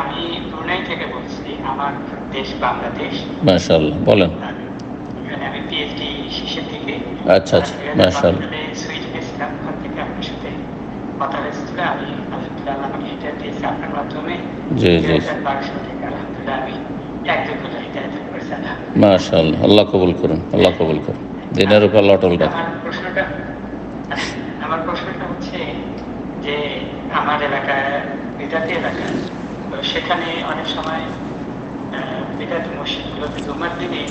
আমি ব্রুনাই থেকে বলছি আমার দেশ বাংলাদেশ মাশাল্লাহ বলেন এখানে আমি পিএইচডি শেষের দিকে আচ্ছা, আচ্ছা, মাশাআল্লাহ। সুইচ গেছিলাম ওখান থেকে আপনার সাথে কথা হয়েছিল আমি আলহামদুলিল্লাহ আমাকে এটা দিয়েছে আপনার মাধ্যমে জি, জি। থেকে আলহামদুলিল্লাহ আমি। মাশাল্লাহ আল্লাহ কবুল করুন আল্লাহ কবুল করুন দিনের উপর লটল রাখুন আমার প্রশ্নটা হচ্ছে যে আমার এলাকা সেখানে অনেক সময় মসজিদগুলোতে জুমার দিনে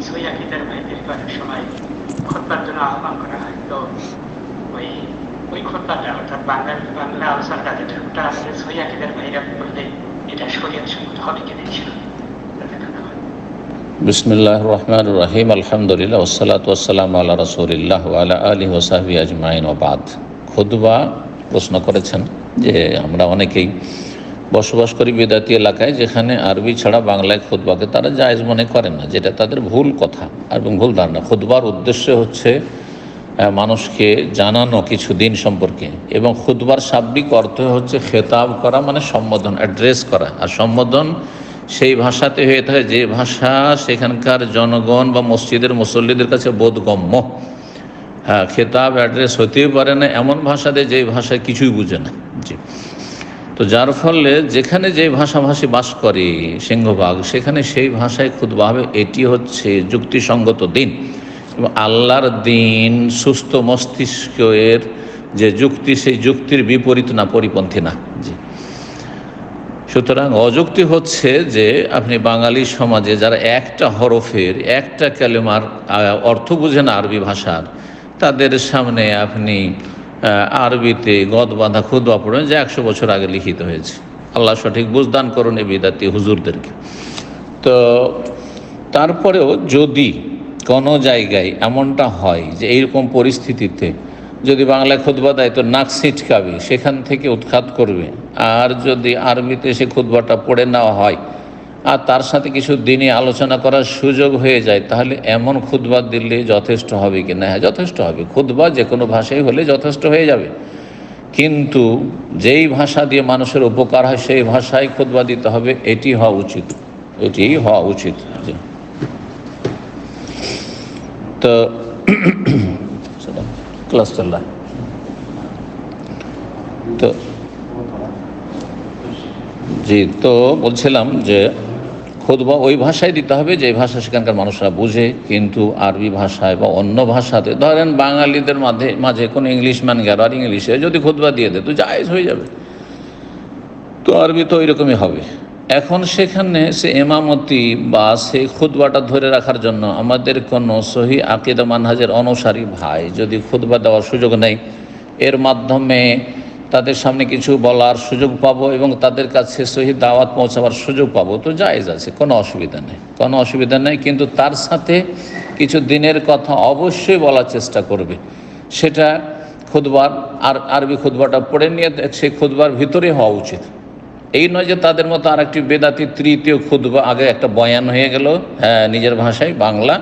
সৈয়া কিতার ভাইদেরকে অনেক সময় খোদবার জন্য আহ্বান করা হয়। তো ওই ওই খোদবাটা অর্থাৎ বাংলা বাংলা আলোচনাটা যেটা সৈয়া কিতার ভাইরা বললে এটা শরীয়ত সম্মত হবে কিনা বিসমিল্লাহ রহমান রহিম আলহামদুলিল্লাহ ওসালাত ওসালাম আল্লাহ রসুলিল্লাহ আলা আলী ওসাহাবি আজমাইন ওবাদ খুদবা প্রশ্ন করেছেন যে আমরা অনেকেই বসবাস করি বিদাতি এলাকায় যেখানে আরবি ছাড়া বাংলায় খুদবাকে তারা জায়েজ মনে করেন না, যেটা তাদের ভুল কথা এবং ভুল ধারণা। খুদবার উদ্দেশ্য হচ্ছে মানুষকে জানানো কিছু দিন সম্পর্কে এবং খুদবার শাব্দিক অর্থ হচ্ছে খেতাব করা মানে সম্বোধন, অ্যাড্রেস করা। আর সম্বোধন সেই ভাষাতে হয়ে থাকে যে ভাষা, সেখানকার জনগণ বা মসজিদের মুসল্লিদের কাছে বোধগম্য। হ্যাঁ খেতাব, অ্যাড্রেস হতেই পারে না, এমন ভাষাতে যে ভাষায় কিছুই বুঝে না। জি। তো যার ফলে যেখানে যে ভাষাভাষী বাস করে সিংহভাগ, সেখানে সেই ভাষায় হবে এটি হচ্ছে যুক্তিসঙ্গত দিন। এবং আল্লাহর দিন, সুস্থ মস্তিষ্কের যে যুক্তি, সেই যুক্তির বিপরীত না, পরিপন্থী না। জি। সুতরাং অযুক্তি হচ্ছে যে আপনি বাঙালি সমাজে যারা একটা হরফের একটা কালেমার আহ, অর্থ বুঝেন আরবি ভাষার তাদের সামনে আপনি আরবিতে গদ বাঁধা খুদবা পড়েন যে একশো বছর আগে লিখিত হয়েছে। আল্লাহ সঠিক বুঝদান করুন এই বিদাতি হুজুরদেরকে। তো তারপরেও যদি কোনো জায়গায় এমনটা হয় যে এইরকম পরিস্থিতিতে যদি বাংলায় খুতবা দেয়, তো নাক ছিটকাবে, সেখান থেকে উৎখাত করবে। আর যদি আরবিতে সে খুতবাটা পড়ে নেওয়া হয়, আর তার সাথে কিছু দিনে আলোচনা করার সুযোগ হয়ে যায়, তাহলে এমন খুতবা দিলে যথেষ্ট হবে কি? না হ্যাঁ যথেষ্ট হবে। খুতবা যে কোনো ভাষায় হলে যথেষ্ট হয়ে যাবে। কিন্তু যেই ভাষা দিয়ে মানুষের উপকার হয়, সেই ভাষায় খুতবা দিতে হবে, এটি হওয়া উচিত। এটি হওয়া উচিত। তো ক্লাস চললা তো জি, তো বলছিলাম যে খুদবা ওই ভাষায় দিতে হবে যে ভাষা সেখানকার মানুষরা বুঝে, কিন্তু আরবি ভাষায় বা অন্য ভাষাতে, ধরেন বাঙালিদের মাঝে মাঝে কোনো ইংলিশ ম্যান গেল আর ইংলিশে, যদি খুদবা দিয়ে দেয় তো জায়জ হয়ে যাবে। তো আরবি তো ওইরকমই হবে। এখন সেখানে সে এমামতি বা সে খুদবাটা ধরে রাখার জন্য আমাদের কোনো সহি আকিদা মানহাজের অনুসারী ভাই যদি খুদবা দেওয়ার সুযোগ নেই, এর মাধ্যমে তাদের সামনে কিছু বলার সুযোগ পাবো এবং তাদের কাছে সহি দাওয়াত পৌঁছাবার সুযোগ পাবো, তো জায়েজ আছে, কোনো অসুবিধা নেই। কোনো অসুবিধা নেই, কিন্তু তার সাথে কিছু দিনের কথা অবশ্যই বলার চেষ্টা করবে। সেটা খুদবার আর আরবি খুদবাটা পড়ে নিয়ে সেই খুদবার ভিতরে হওয়া উচিত। এই নয় যে তাদের মতো আর একটি বেদাতি তৃতীয় খুদবা আগে একটা বয়ান হয়ে গেল হ্যাঁ নিজের ভাষায়, বাংলা।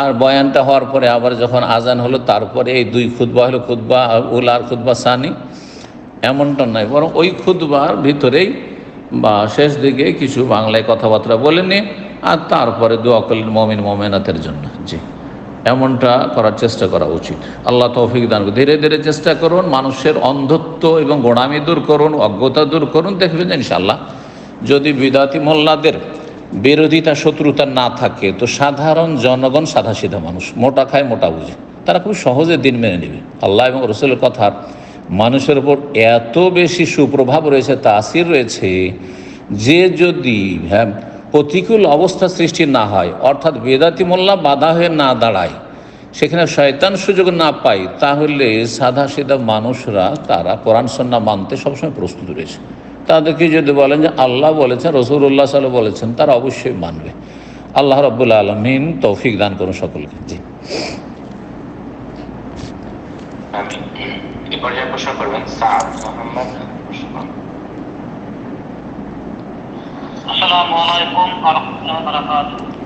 আর বয়ানটা হওয়ার পরে আবার যখন আজান হলো, তারপরে এই দুই খুদবা হলো খুদবা উল আর খুদবা সানি। এমনটা নয়, বরং ওই খুদবার ভিতরেই বা শেষ দিকে কিছু বাংলায় কথাবার্তা বলে নিয়ে আর তারপরে দোয়া মমিন, মমেনাতের জন্য। জি। এমনটা করার চেষ্টা করা উচিত। আল্লাহ তৌফিক দান ধীরে ধীরে চেষ্টা করুন, মানুষের অন্ধত্ব এবং গোড়ামি দূর করুন, অজ্ঞতা দূর করুন, দেখবেন ইনশাল্লাহ যদি বিদাতি মোল্লাদের বিরোধিতা, শত্রুতা না থাকে, তো সাধারণ জনগণ সাধাসিধা মানুষ, মোটা খায়, মোটা বুঝে। তারা খুব সহজে দিন মেনে নেবে। আল্লাহ এবং রসুলের কথার মানুষের উপর এত বেশি সুপ্রভাব রয়েছে, তাসির রয়েছে, যে যদি হ্যাঁ প্রতিকূল অবস্থা সৃষ্টি না হয়, অর্থাৎ বেদাতি মোল্লা বাধা হয়ে না দাঁড়ায়। সেখানে শয়তান সুযোগ না পায়, তাহলে সাদা সিধা মানুষরা, তারা কোরআন সন্না মানতে সবসময় প্রস্তুত রয়েছে। তাদেরকে যদি বলেন যে আল্লাহ বলেছেন রসুল্লাহ সাল্লাহ বলেছেন, তারা অবশ্যই মানবে। আল্লাহ রব্বুল আলমিন তৌফিক দান করুন সকলকে। জি। করবেন সাদ মোহাম্মদ আসসালামু আলাইকুম ওয়া রাহমাতুল্লাহি ওয়া বারাকাতুহু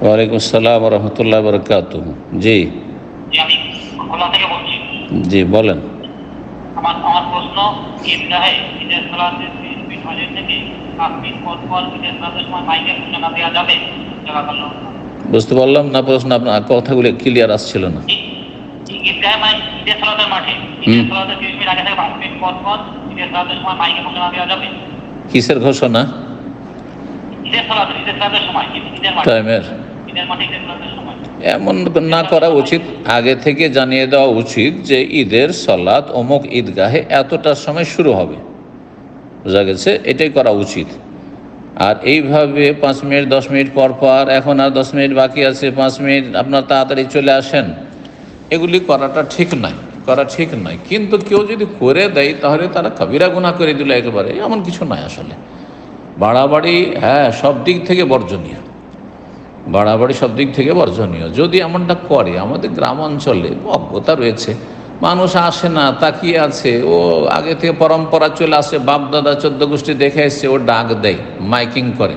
ওয়ালাইকুম আসসালাম রহমতুল্লাহ বরকাত জি। বলেন। আমার আমার প্রশ্ন ঈদের সালাতে থেকে পাঁচ মিনিট পর পর ঈদের সালাতের সময় মাইকের সূচনা দেওয়া যাবে? বুঝতে পারলাম না প্রশ্ন আপনার কথাগুলো ক্লিয়ার আসছিল না। ঈদগাহে মাই ঈদের সালাতের মাঠে ঈদের সালাতে তিরিশ মিনিট আগে থেকে পর ঈদের সালাতের সময় দেওয়া যাবে? কিসের ঘোষণা ঈদের সালাতে ঈদের সালাতের সময় ঈদ- ঈদের মাঠে টাইমের এমন না করা উচিত। আগে থেকে জানিয়ে দেওয়া উচিত যে ঈদের সলাৎ অমুক ঈদগাহে এতটার সময় শুরু হবে। বোঝা গেছে? এটাই করা উচিত। আর এইভাবে পাঁচ মিনিট দশ মিনিট পর পর এখন আর দশ মিনিট বাকি আছে পাঁচ মিনিট আপনার তাড়াতাড়ি চলে আসেন। এগুলি করাটা ঠিক নয় করা ঠিক নয়। কিন্তু কেউ যদি করে দেয় তাহলে তারা কবিরা গুণা করে দিল একেবারে। এমন কিছু নয় আসলে। বাড়াবাড়ি হ্যাঁ সব দিক থেকে বর্জনীয়। বাড়াবাড়ি সব দিক থেকে বর্জনীয়। যদি এমনটা করে, আমাদের গ্রাম অঞ্চলে অজ্ঞতা রয়েছে। মানুষ আসে না, তাকিয়ে আছে। ও আগে থেকে পরম্পরা চলে আসে, বাপ দাদা চোদ্দ গোষ্ঠী দেখে এসছে, ও ডাক দেয়, মাইকিং করে।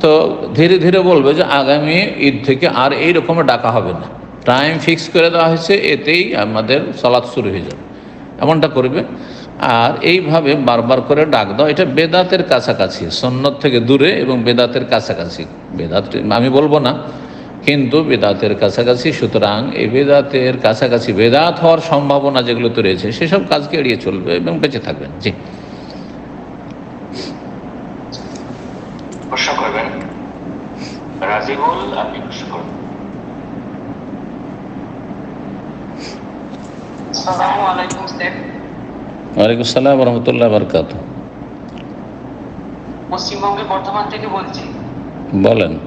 তো ধীরে ধীরে বলবে যে আগামী ঈদ থেকে আর এই রকমের ডাকা হবে না। টাইম ফিক্স করে দেওয়া হয়েছে, এতেই আমাদের সলাৎ শুরু হয়ে যাবে। এমনটা করবে। আর এইভাবে বারবার করে ডাক দাও। এটা বেদাতের কাছাকাছি সন্ন্যত থেকে দূরে এবং বেদাতের কাছাকাছি। বেদাত আমি বলব না কিন্তু বেদাতের কাছাকাছি। সুতরাং এই বেদাতের কাছাকাছি বেদাত হওয়ার সম্ভাবনা যেগুলো তো রয়েছে সেসব কাজকে এড়িয়ে চলবে এবং বেঁচে থাকবেন। জি। প্রশ্ন করবেন? রাজিবুল আপনি প্রশ্ন করবেন আসসালামু আলাইকুম স্যার। ওয়ালাইকুম আসসালাম রহমতুল্লাহ বরকাত। পশ্চিমবঙ্গের বর্ধমান থেকে বলছি। বলেন।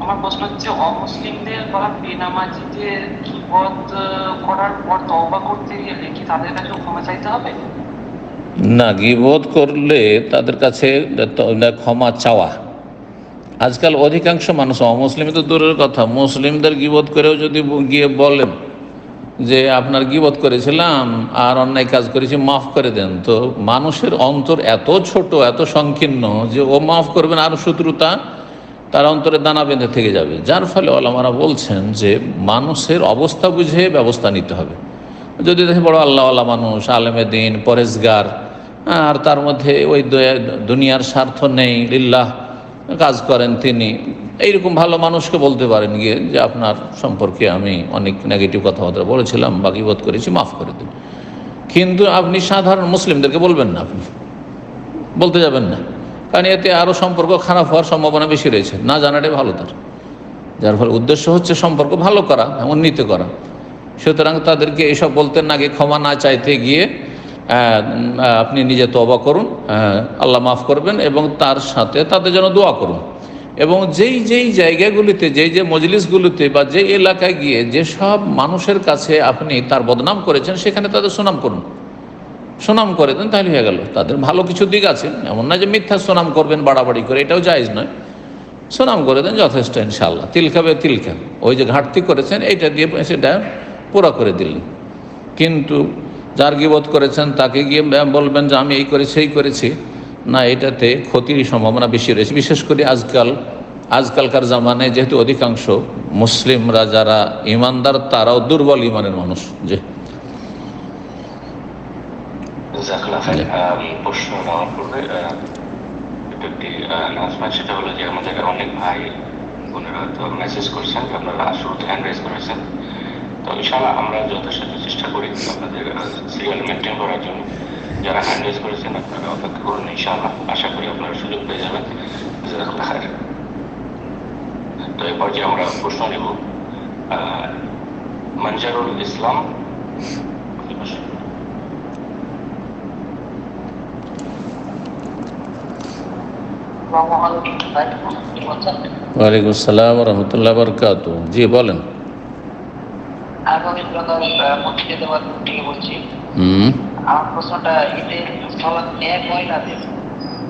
আমার প্রশ্ন হচ্ছে অমুসলিমদের বা করার পর তওবা করতে গেলে কি তাদের কাছে ক্ষমা চাইতে হবে? না গিবোধ করলে তাদের কাছে ক্ষমা চাওয়া। আজকাল অধিকাংশ মানুষ অমুসলিম তো দূরের কথা মুসলিমদের গিবোধ করেও যদি গিয়ে বলেন যে আপনার গিবোধ করেছিলাম আর অন্যায় কাজ করেছি, মাফ করে দেন। তো মানুষের অন্তর এত ছোট, এত সংকীর্ণ যে ও মাফ করবেন আর শত্রুতা তার অন্তরে দানা বেঁধে থেকে যাবে। যার ফলে ওলামারা বলছেন যে মানুষের অবস্থা বুঝে ব্যবস্থা নিতে হবে। যদি দেখে বড় আল্লাহওয়ালা মানুষ, আলেমে দিন, পরেজগার, আর তার মধ্যে ওই দুনিয়ার স্বার্থ নেই, লিল্লাহ, কাজ করেন তিনি এইরকম ভালো মানুষকে বলতে পারেন গিয়ে যে আপনার সম্পর্কে আমি অনেক নেগেটিভ কথাবার্তা বলেছিলাম বা বোধ করেছি, মাফ করে দিন। কিন্তু আপনি সাধারণ মুসলিমদেরকে বলবেন না আপনি। বলতে যাবেন না। কারণ এতে আরও সম্পর্ক খারাপ হওয়ার সম্ভাবনা বেশি রয়েছে। না জানাটাই ভালো তার। যার ফলে উদ্দেশ্য হচ্ছে সম্পর্ক ভালো করা উন্নীত করা। সুতরাং তাদেরকে এসব বলতে না গিয়ে ক্ষমা না চাইতে গিয়ে আপনি নিজে তবা করুন আল্লাহ মাফ করবেন এবং তার সাথে তাদের জন্য দোয়া করুন। এবং যেই যেই জায়গাগুলিতে, যেই, যে মজলিসগুলিতে বা যে এলাকায় গিয়ে যেসব মানুষের কাছে আপনি তার বদনাম করেছেন, সেখানে তাদের সুনাম করুন। সুনাম করে দেন, তাহলে হয়ে গেল। তাদের ভালো কিছু দিক আছে। এমন না যে মিথ্যা সুনাম করবেন বাড়াবাড়ি করে, এটাও জায়জ নয়। সুনাম করে দেন যথেষ্ট ইনশাল্লাহ তিলখাবে তিলখা ওই যে ঘাটতি করেছেন এইটা দিয়ে সেটা পুরা করে দিলেন। কিন্তু যার গিবোধ করেছেন, তাকে গিয়ে বলবেন যে, আমি এই করে সেই করেছি। না এটাতে ক্ষতির সম্ভাবনা বেশি রয়েছে। বিশেষ করে আজকাল আজকালকার জামানায় যেহেতু অধিকাংশ মুসলিমরা যারা ইমানদার তারাও দুর্বল ইমানের মানুষ। যে জাজাকাল্লাহ খাইর। আম, প্রশ্ন নেওয়ার পূর্বে একটি অ্যানাউন্সমেন্ট সেটা হলো যে আমাদের অনেক ভাই বোনেরা তো মেসেজ করছেন আপনারা শুরুতে হ্যান্ড রেজ করেছেন। তো ইনশাআল্লাহ আমরা যথাসাধ্য চেষ্টা করি আপনাদের সিরিয়াল মেনটেন করার জন্য। যারা হ্যান্ড রেজ করেছেন আপনারা অপেক্ষা করুন ইনশাআল্লাহ। আশা করি আপনারা সুযোগ পেয়ে যাবেন। তো এই পর্যায়ে আমরা প্রশ্ন নেব মঞ্জারুল ইসলাম ওয়ালাইকুম আসসালাম রহমতুল্লাহ বরকাত জি বলেন। আগামী প্রধান মুর্শিদাবাদ থেকে বলছি। হুম। আমার প্রশ্নটা ঈদের সলাৎ এক মহিলাদের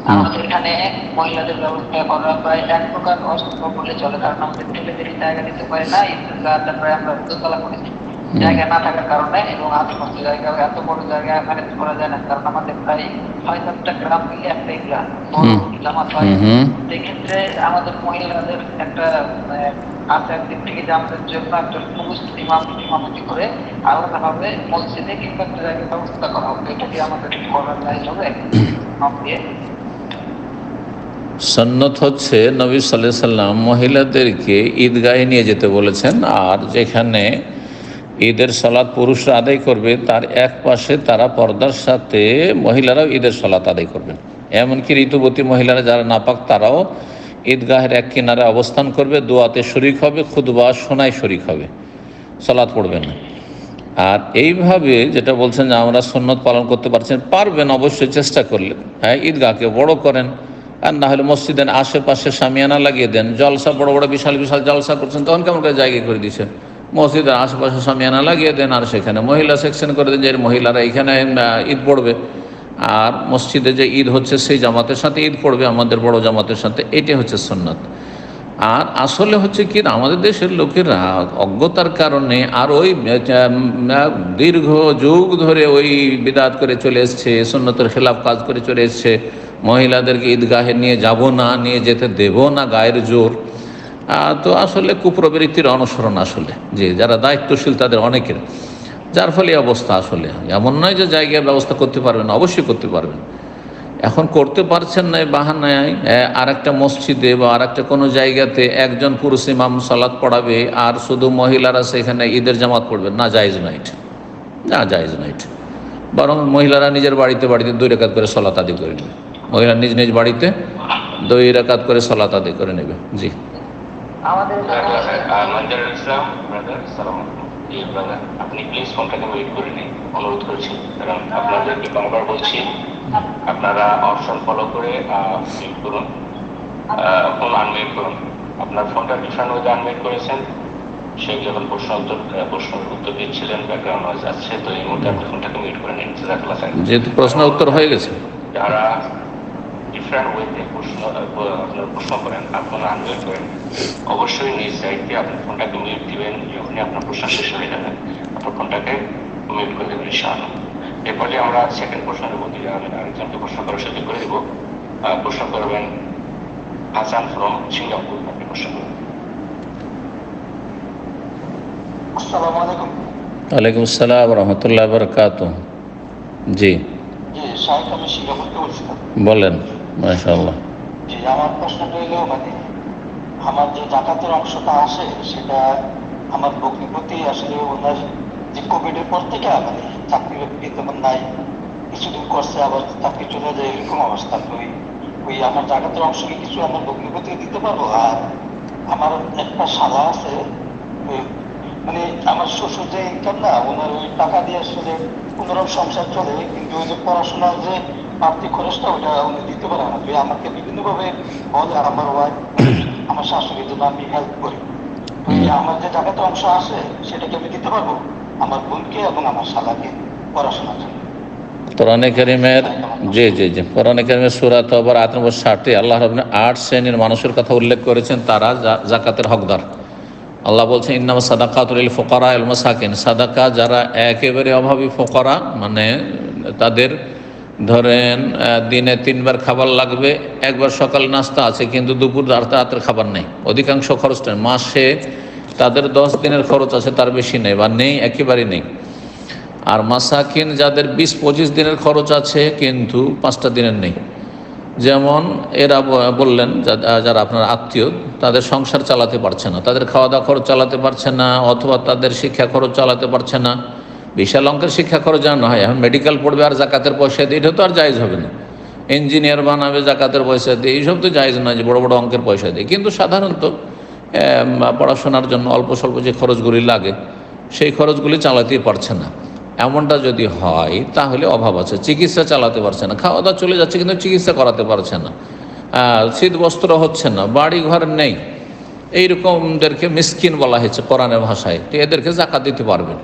আমাদের এখানে এক মহিলাদের ব্যবস্থা করা প্রায় এক প্রকার অসম্ভব বলে চলে কারণ আমাদের ছেলেদের জায়গা দিতে পারে না ঈদগাহ প্রায় আমরা দোতলা করেছি জায়গা না থাকার কারণে এবং আশেপাশে জায়গা এত বড় জায়গা ম্যানেজ করা যায় না কারণ আমাদের প্রায় ছয় সাতটা গ্রাম মিলে একটা হুম। জামাত হয় সেক্ষেত্রে আমাদের মহিলাদের একটা আসার দিক থেকে জন্য একজন ইমাম ইমামতি করে মসজিদে একটা ব্যবস্থা করা হবে। এটা কি আমাদের করার হবে। সন্ন্যত হচ্ছে নবী সাল্লাহ সাল্লাম মহিলাদেরকে ঈদগাহে নিয়ে যেতে বলেছেন, আর যেখানে ঈদের সলাৎ পুরুষরা আদায় করবে, তার এক পাশে তারা পর্দার সাথে মহিলারাও ঈদের সলাৎ আদায় করবেন। এমনকি ঋতুবতী মহিলারা যারা নাপাক, তারাও ঈদগাহের এক কিনারে অবস্থান করবে, দোয়াতে শরিক হবে খুদবা সোনায় শরিক হবে। সলাৎ পড়বে না। আর এইভাবে যেটা বলছেন যে আমরা সন্ন্যত পালন করতে পারছেন পারবেন অবশ্যই, চেষ্টা করলে। হ্যাঁ ঈদগাহকে বড় করেন, আর না হলে মসজিদের আশেপাশে সামিয়ানা লাগিয়ে দেন, জলসা, বড় বড় বিশাল বিশাল জলসা করছেন, তখন কেমন করে জায়গা করে দিচ্ছেন মসজিদের আশেপাশে সামিয়ানা লাগিয়ে দেন, আর সেখানে মহিলা সেকশন করে দেন, যে মহিলারা এখানে ঈদ পড়বে। আর মসজিদে যে ঈদ হচ্ছে, সেই জামাতের সাথে ঈদ পড়বে, আমাদের বড় জামাতের সাথে। এটাই হচ্ছে সুন্নাত। আর আসলে হচ্ছে কি, আমাদের দেশের লোকেরা অজ্ঞতার কারণে আর ওই দীর্ঘ যুগ ধরে ওই বিদাত করে চলে এসছে, সুন্নতের খেলাফ কাজ করে চলে এসছে। মহিলাদেরকে ঈদগাহে নিয়ে যাব না, নিয়ে যেতে দেব না গায়ের জোর। তো আসলে কুপ্রবৃত্তির অনুসরণ আসলে, যে যারা দায়িত্বশীল তাদের অনেকের। যার ফলে অবস্থা আসলে। এমন নয় যে জায়গার ব্যবস্থা করতে পারবেন অবশ্যই করতে পারবেন। এখন করতে পারছেন না বাহানায় আর একটা মসজিদে বা আর একটা কোনো জায়গাতে একজন পুরুষ ইমাম সালাদ পড়াবে আর শুধু মহিলারা সেখানে ঈদের জামাত পড়বে না জায়েজ নাইট। না জায়েজ নাইট। বরং মহিলারা নিজের বাড়িতে বাড়িতে দুই রেখাত করে সলাত আদি করে নেবে। মহিলা নিজ নিজ বাড়িতে দুই রেখাত করে সলাত আদি করে নেবে। জি। আমাদের ইসলাম ব্রাদার সালাম জি ব্রাদার আপনি প্লিজ ফোনটাকে ওয়েট করে নিন। অনুরোধ করছি। কারণ আপনাদেরকে বারবার বলছি আপনারা অপশন ফলো করে মিউট করুন। ফোন আনমিউট করুন। আপনার ফোনটা ডিফারেন্ট ওয়েতে আনমিউট করেছেন সে যখন প্রশ্ন উত্তর আহ, প্রশ্নের উত্তর দিচ্ছিলেন ব্যাকগ্রাউন্ড নয়েজ আসছে তো এই মুহূর্তে আপনি ফোনটাকে মিউট করে নিন। যেহেতু প্রশ্ন উত্তর হয়ে গেছে। যারা ডিফারেন্ট ওয়েতে প্রশ্ন আপনার প্রশ্ন করেন আপনারা আনমিউট করেন অবশ্যই নিজ দায়িত্বে আপনার ফোনটাকে মিউট দিবেন যখনই আপনার প্রশ্ন শেষ হয়ে যাবে আপনার ফোনটাকে মিউট করে দেবেন ইনশাআল্লাহ এরপরে আমরা সেকেন্ড প্রশ্নের প্রতি আমি আরেকজনকে প্রশ্ন করার সুযোগ করে দেবো প্রশ্ন করবেন হাসান ফ্রম সিঙ্গাপুর আপনি প্রশ্ন করবেন আসসালামু আলাইকুম ওয়ালাইকুম আসসালাম রহমতুল্লাহ বরকাত জি জি শাহেখ আমি সিঙ্গাপুর থেকে বলছিলাম বলেন মাশাআল্লাহ। জি আমার প্রশ্নটা হলো মানে আমার যে জাকাতের অংশটা আসে, সেটা আমার ভগ্নিপতি আসলে ওনার যে কোভিডের পর থেকে মানে চাকরি বাকরি তেমন নাই। কিছুদিন করছে, আবার চাকরি চলে যায়, এরকম অবস্থা। তো ওই আমার জাকাতের অংশ কি কিছু আমার ভগ্নিপতি দিতে পারব? আর আমার একটা শালা আছে মানে আমার শ্বশুর যে ইনকাম না, ওনার ওই টাকা দিয়ে আসলে কোনোরকম সংসার চলে, কিন্তু ওই যে পড়াশোনার যে বাড়তি খরচটা ওটা উনি দিতে পারে না। তো আমাকে বিভিন্নভাবে বলে আর আমার ওয়াইফ আমার শাশুড়ির জন্য আমি হেল্প করি আমার যে টাকাতে অংশ আসে সেটাকে আমি দিতে পারব? আমার বোনকে এবং আমার শালাকে পড়াশোনার জন্য। কোরআনে করিমের জি জি জি। কোরআনে করিমের সুরাত আবার আট নম্বর ষাটে আল্লাহ রবিন আট শ্রেণির মানুষের কথা উল্লেখ করেছেন তারা জাকাতের হকদার। আল্লাহ বলছেন ইন্নামা সাদাকাতুল ফোকারা এল মাসাকিন। সাদাকা যারা একেবারে অভাবী ফোকরা মানে তাদের ধরেন দিনে তিনবার খাবার লাগবে, একবার সকাল নাস্তা আছে, কিন্তু দুপুর রাতের খাবার নেই। অধিকাংশ খরচটা। মাসে তাদের দশ দিনের খরচ আছে, তার বেশি নেই বা নেই, একেবারেই নেই। আর মাসাকিন যাদের বিশ পঁচিশ দিনের খরচ আছে, কিন্তু পাঁচটা দিনের নেই। যেমন এরা বললেন যারা আপনার আত্মীয়, তাদের সংসার চালাতে পারছে না। তাদের খাওয়া দাওয়া খরচ চালাতে পারছে না, অথবা তাদের শিক্ষা খরচ চালাতে পারছে না। বিশাল অঙ্কের শিক্ষা খরচ জানা হয় এখন মেডিকেল পড়বে আর জাকাতের পয়সা দিয়ে, এটা তো আর জায়জ হবে না। ইঞ্জিনিয়ার বানাবে, জাকাতের পয়সা দিয়ে, এইসব তো জায়জ না যে বড় বড় অঙ্কের পয়সা দিয়ে। কিন্তু সাধারণত পড়াশোনার জন্য অল্প স্বল্প যে খরচগুলি লাগে, সেই খরচগুলি চালাতেই পারছে না। এমনটা যদি হয়, তাহলে অভাব আছে। চিকিৎসা চালাতে পারছে না। খাওয়া দাওয়া চলে যাচ্ছে কিন্তু চিকিৎসা করাতে পারছে না। শীত বস্ত্র হচ্ছে না বাড়ি ঘর নেই। এইরকমদেরকে মিসকিন বলা হয়েছে কোরআনের ভাষায়। তো এদেরকে জাকাত দিতে পারবেন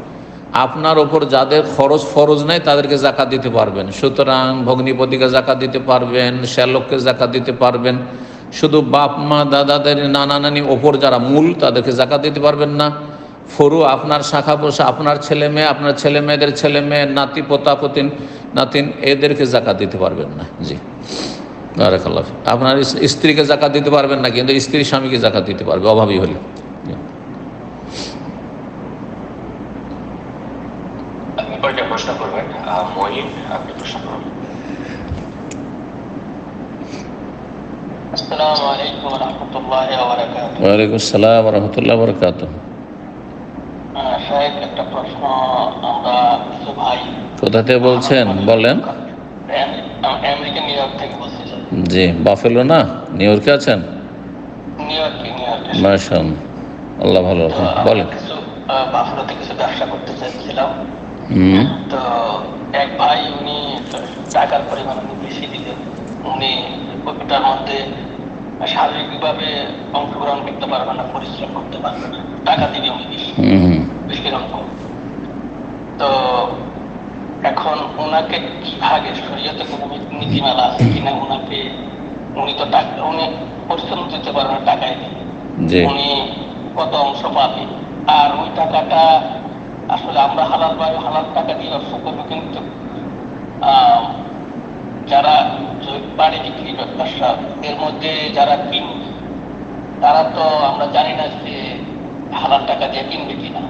আপনার ওপর যাদের খরচ ফরজ নেই, তাদেরকে জাকাত দিতে পারবেন। সুতরাং ভগ্নিপতিকে জাকাত দিতে পারবেন, শ্যালককে জাকাত দিতে পারবেন। শুধু বাপ, মা, দাদাদের, নানা, নানি ওপর যারা মূল, তাদেরকে জাকাত দিতে পারবেন না। ফরু, আপনার শাখা পোষা আপনার ছেলে মেয়ে, আপনার ছেলে মেয়েদের ছেলে মেয়ে, নাতি, পোতা, পতিন, নাতিন, এদেরকে জাকাত দিতে পারবেন না। জি। আপনার স্ত্রীকে জাকাত দিতে পারবেন না, কিন্তু স্ত্রী স্বামীকে জাকাত দিতে পারবে, অভাবী হলে জি। কয়েকটা প্রশ্ন করবেন আহ, মহিন আপনি প্রশ্ন করুন আসসালামু আলাইকুম রহমতুল্লাহ ওয়ালাইকুম আসসালাম রহমতুল্লাহ বরকাত কোথা থেকে বলছেন? বলেন। আমেরিকা নিউ ইয়র্ক থেকে বলছি জি বাফেলো না? নিউ ইয়র্কে আছেন? মাশাল আল্লাহ ভালো রাখুন। বলেন। কিছু বাফলোতে কিছু ব্যবসা করতে চাইছিলাম। হুম। তো এক ভাই উনি টাকার পরিমাণ বেশি দিলেন। উনি ওটার মধ্যে শারীরিকভাবে অংশগ্রহণ করতে পারবে না পরিশ্রম করতে পারবে না। টাকা দিবে উনি বেশি রকম তো এখন ওনাকে কি ভাগে শরীয়তে কোনো নীতিমালা আছে কিনা? ওনাকে উনি তো টাকা উনি পরিশ্রম দিতে পারবে না টাকায় জি। উনি কত অংশ পাবে? আর ওই টাকাটা আসলে আমরা হালাল ভাবে হালাল টাকা দিয়ে ব্যবসা করব কিন্তু আহ, যারা বাড়ি বিক্রি ব্যবসা এর মধ্যে যারা কিনবে তারা তো আমরা জানি না যে হালাল টাকা দিয়ে কিনবে কিনা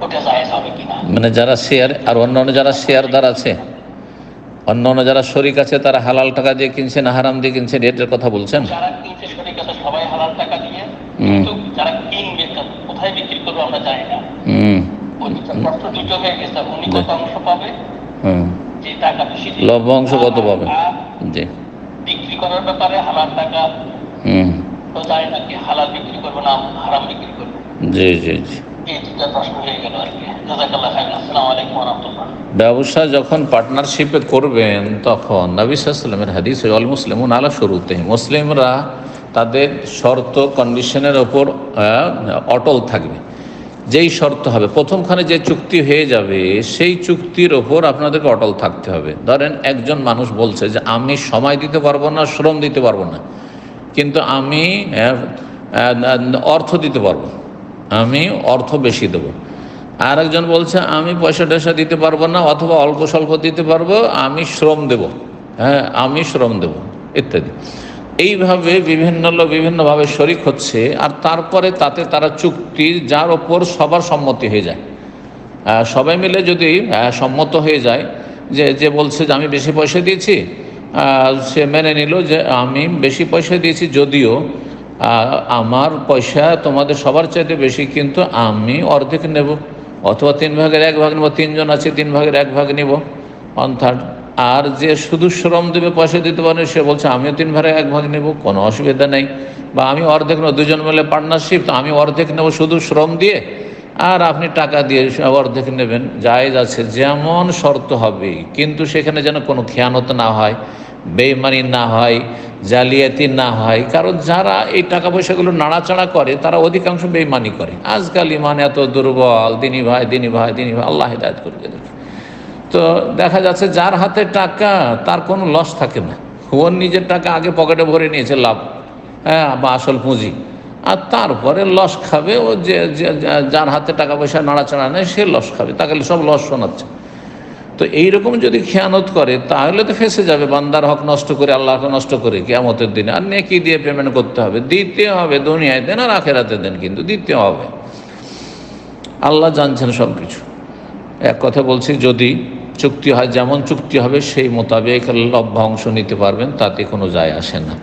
ওটা জায়েজ হবে কিনা। মানে যারা শেয়ার আর অন্যান্য যারা শেয়ারদার আছে অন্যান্য যারা শরিক আছে তারা হালাল টাকা দিয়ে কিনছে না হারাম দিয়ে কিনছে এটার কথা বলছেন? যারা কিনছে শরীর কাছে সবাই হালাল টাকা দিয়ে। কিন্তু যারা কিনবে কোথায় বিক্রি করব আমরা জানি না। হুম। দুটো হয়ে গেছে উনি কত অংশ পাবে? হুম। লভ্যাংশ কত পাবে? জি। বিক্রি করার ব্যাপারে হালাল টাকা হুম। তো জানি না কি হালাল বিক্রি করব না হারাম বিক্রি করব? জি জি জি। ব্যবসা যখন পার্টনারশিপে করবেন তখন নবী সাল্লামের হাদিস অল মুসলিম আলা শুরুতে মুসলিমরা তাদের শর্ত কন্ডিশনের ওপর অটল থাকবে। যেই শর্ত হবে, প্রথমখানে যে চুক্তি হয়ে যাবে, সেই চুক্তির ওপর আপনাদেরকে অটল থাকতে হবে। ধরেন একজন মানুষ বলছে যে, আমি সময় দিতে পারব না, শ্রম দিতে পারব না, কিন্তু আমি অর্থ দিতে পারব, আমি অর্থ বেশি দেবো। আর একজন বলছে, আমি পয়সা টয়সা দিতে পারব না, অথবা অল্প স্বল্প দিতে পারব, আমি শ্রম দেব হ্যাঁ আমি শ্রম দেব, ইত্যাদি। এইভাবে বিভিন্ন লোক বিভিন্নভাবে শরিক হচ্ছে, আর তারপরে তাতে তারা চুক্তি, যার ওপর সবার সম্মতি হয়ে যায়। সবাই মিলে যদি সম্মত হয়ে যায়, যে যে বলছে যে আমি বেশি পয়সা দিয়েছি সে মেনে নিল যে আমি বেশি পয়সা দিয়েছি যদিও আমার পয়সা তোমাদের সবার চাইতে বেশি, কিন্তু আমি অর্ধেক নেব, অথবা তিন ভাগের এক ভাগ নেব, তিনজন আছে, তিন ভাগের এক ভাগ নেব ওয়ান থার্ড আর যে শুধু শ্রম দেবে, পয়সা দিতে পারে, সে বলছে, আমিও তিন ভাগের এক ভাগ নেব, কোনো অসুবিধা নেই। বা, আমি অর্ধেক নেব, দুজন মিলে পার্টনারশিপ তো আমি অর্ধেক নেব শুধু শ্রম দিয়ে, আর আপনি টাকা দিয়ে অর্ধেক নেবেন। জায়েজ আছে, যেমন শর্ত হবে কিন্তু সেখানে যেন কোনো খেয়ানত না হয়, বেইমানি না হয়, জালিয়াতি না হয়, কারণ যারা এই টাকা পয়সাগুলো নাড়াচাড়া করে, তারা অধিকাংশ বেইমানি করে। আজকাল ইমান এত দুর্বল, দিনী ভাই দিনী ভাই দিনী ভাই, আল্লাহ হিদায়ত করবে এদেরকে। তো দেখা যাচ্ছে যার হাতে টাকা, তার কোনো লস থাকে না। ওর নিজের টাকা আগে পকেটে ভরে নিয়েছে, লাভ। হ্যাঁ বা আসল পুঁজি। আর তারপরে লস খাবে, ও যে যার হাতে টাকা পয়সা নাড়াচাড়া নেয় সে লস খাবে। তাকে সব লস শোনাচ্ছে। তো এইরকম যদি খেয়ানত করে, তাহলে তো ফেসে যাবে। বান্দার হক নষ্ট করে আল্লাহকে নষ্ট করে কেয়ামতের দিনে। আর নেকি দিয়ে পেমেন্ট করতে হবে। দিতে হবে, দুনিয়ায় দেন আর আখেরাতে দেন কিন্তু দিতে হবে। আল্লাহ জানছেন সব কিছু এক কথা বলছি, যদি চুক্তি হয়, যেমন চুক্তি হবে সেই মোতাবেক লভ্যাংশ নিতে পারবেন, তাতে কোনো যায় আসে না।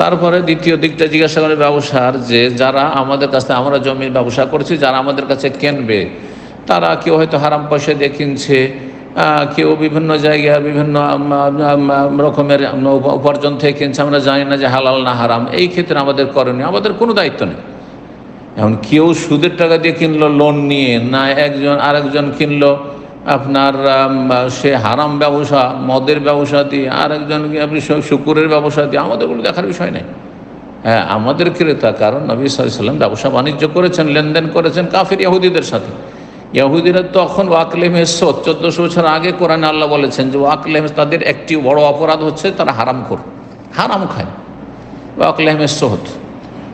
তারপরে দ্বিতীয় দিকটা জিজ্ঞাসা করে ব্যবসার, যে যারা আমাদের কাছে আমরা জমির ব্যবসা করছি, যারা আমাদের কাছে কেনবে, তারা কেউ হয়তো হারাম পয়সা দিয়ে কিনছে কেউ বিভিন্ন জায়গায় বিভিন্ন রকমের উপার্জন থেকে কিনছে, আমরা জানি না যে হালাল না হারাম। এই ক্ষেত্রে আমাদের করণীয়, আমাদের কোনো দায়িত্ব নেই। এখন কেউ সুদের টাকা দিয়ে কিনলো লোন নিয়ে না, একজন আরেকজন কিনলো আপনার সে হারাম ব্যবসা, মদের ব্যবসা দিয়ে, আরেকজন আপনি শু- শুকুরের ব্যবসা দিয়ে, আমাদের কোনো দেখার বিষয় নেই। হ্যাঁ আমাদের ক্রেতা, কারণ নবী সাল্লাম ব্যবসা বাণিজ্য করেছেন, লেনদেন করেছেন কাফের ইহুদিদের সাথে। ইহুদিরা তখন ওয়াকলেমের সোদ চোদ্দোশো বছর আগে কোরআন আল্লাহ বলেছেন যে ওয়াকলেম তাদের একটি বড় অপরাধ হচ্ছে তারা হারাম কর হারাম খায়। ওয়াকলেমের সোহত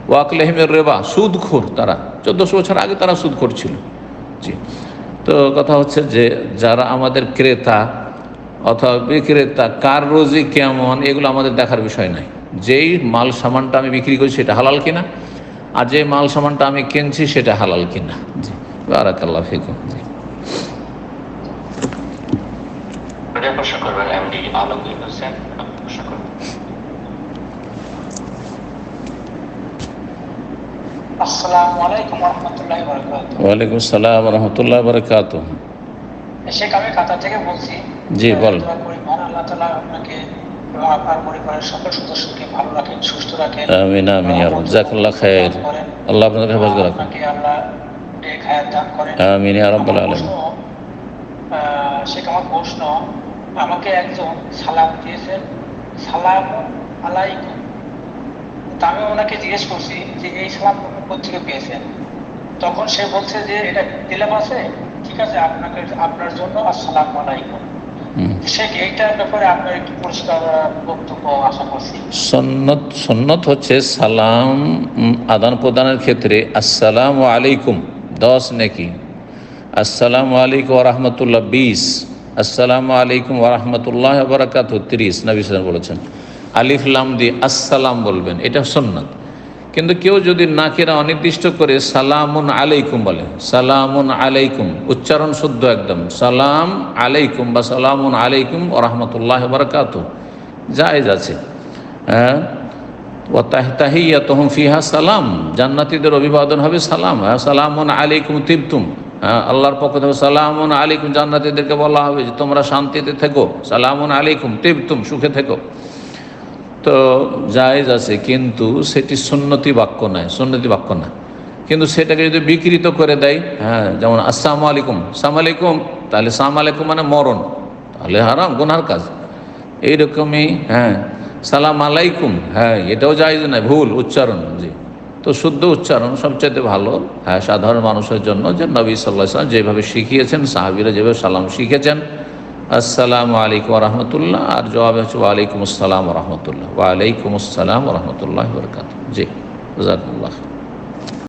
ওয়াকলেহিমের রেবা, সুদখোর তারা, চোদ্দশো বছর আগে তারা সুদখোর ছিল। জি। তো কথা হচ্ছে যে যারা আমাদের ক্রেতা অথবা বিক্রেতা, কার রোজি কেমন, এগুলো আমাদের দেখার বিষয় নয় যেই মাল সামানটা আমি বিক্রি করছি সেটা হালাল কিনা, আর যে মাল সামানটা আমি কিনছি সেটা হালাল কিনা। জি ফিকুম। জি। প্রশ্ন করবেন আলমগীর হোসেন আপনি প্রশ্ন করবেন আসসালামু আলাইকুম রহমতুল্লাহ বরকাত ওয়ালাইকুম আসসালাম রহমতুল্লাহ বরকাত শেখ আমি কাতার থেকে বলছি জি, বল। পরিবার আল্লাহ তালা আপনাকে এবং আপনার পরিবারের সকল সদস্যকে ভালো রাখেন সুস্থ রাখেন। আমিন আমিন ইয়া রব খায়ের। আল্লাহ আপনাদের হেফাজত রাখুন। আপনাকে আল্লাহ নেক হায়াত দান করেন। আমিন ইয়া রাব্বাল আলামিন। শেখ আমার প্রশ্ন আমাকে একজন সালাম দিয়েছেন সালাম আলাইকুম। তা আমি ওনাকে জিজ্ঞেস করছি যে এই সালাম কোথেকে পেয়েছেন। তখন সে বলছে যে এটা দিলাম আছে ঠিক আছে আপনাকে আপনার জন্য আসসালাম আলাইকুম। সন্নত সন্নত হচ্ছে সালাম আদান প্রদানের ক্ষেত্রে আসসালামু আলাইকুম দশ নাকি। আসসালামু আলাইকুম ওরহমতুল্লাহ বিশ। আসসালামু আলাইকুম ওরহমতুল্লাহ বারাকাত তিরিশ। নবী সালাম বলেছেন। আলিফ লাম দিয়ে আসসালাম বলবেন এটা সন্ন্যত। কিন্তু কেউ যদি নাকেরা অনির্দিষ্ট করে সালামুন আলাইকুম বলে, সালামুন আলাইকুম, উচ্চারণ শুদ্ধ একদম, সালাম আলাইকুম বা সালামুন আলাইকুম ওরহমতুল্লাহ বারাকাত জায়েজ আছে। হ্যাঁ? ও ফিহা সালাম, জান্নাতীদের অভিবাদন হবে সালাম হ্যাঁ? সালামুন আলাইকুম তিবতুম হ্যাঁ? আল্লাহর পক্ষ থেকে সালামুন আলাইকুম জান্নাতীদেরকে বলা হবে যে তোমরা শান্তিতে থেকো, সালামুন আলাইকুম তিবতুম, সুখে থেকো। তো জায়েজ আছে, কিন্তু সেটি সুন্নতি বাক্য নয়, সুন্নতি বাক্য না। কিন্তু সেটাকে যদি বিকৃত করে দেয় হ্যাঁ যেমন আসসালামু আলাইকুম সালাম আলাইকুম, তাহলে সালাম আলাইকুম মানে মরণ, তাহলে হারাম, গুনার কাজ। এইরকমই হ্যাঁ সালাম আলাইকুম হ্যাঁ এটাও জায়েজ নয়, ভুল, উচ্চারণ, জি। তো শুদ্ধ উচ্চারণ সবচেয়ে ভালো হ্যাঁ সাধারণ মানুষের জন্য, যে নবী সাল্লাহ সাল্লাম যেভাবে শিখিয়েছেন, সাহাবিরা যেভাবে সালাম শিখেছেন আসসালামু আলাইকুম রহমতুল্লাহ আর জবাব হচ্ছে ওয়ালাইকুম আসসালাম রহমতুল্লাহ ওয়ালাইকুম আসসালাম রহমতুল্লাহ বরকাত জি জাজাকুল্লাহ